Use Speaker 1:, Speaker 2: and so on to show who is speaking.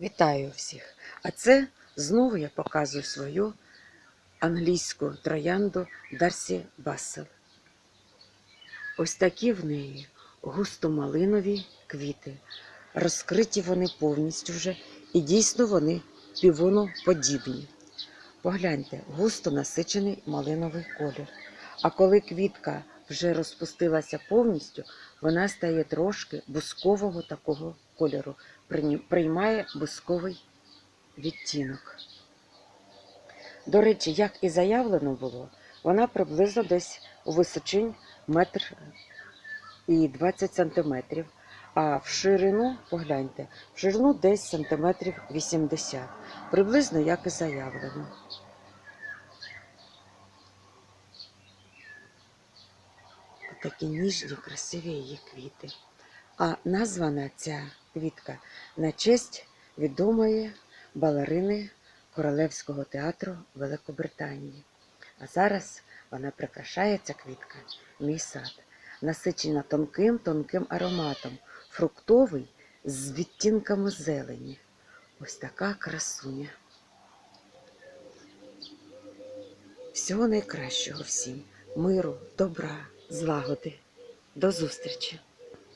Speaker 1: Вітаю всіх! А це знову я показую свою англійську троянду Дарсі Бассел. Ось такі в неї густо-малинові квіти. Розкриті вони повністю вже, і дійсно вони півоноподібні. Погляньте, густо насичений малиновий колір. А коли квітка вже розпустилася повністю, вона стає трошки бускового такого кольору, приймає бусковий відтінок. До речі, як і заявлено було, вона приблизно десь у височинь метр і 20 сантиметрів. А в ширину, погляньте, в ширину десь сантиметрів 80, приблизно як і заявлено. Такі ніжні, красиві її квіти. А названа ця квітка на честь відомої балерини Королевського театру Великобританії. А зараз вона прикрашає ця квітка мій сад, насичена тонким тонким ароматом, фруктовий з відтінками зелені. Ось така красуня. Всього найкращого всім, миру, добра, злагоди. До зустрічі!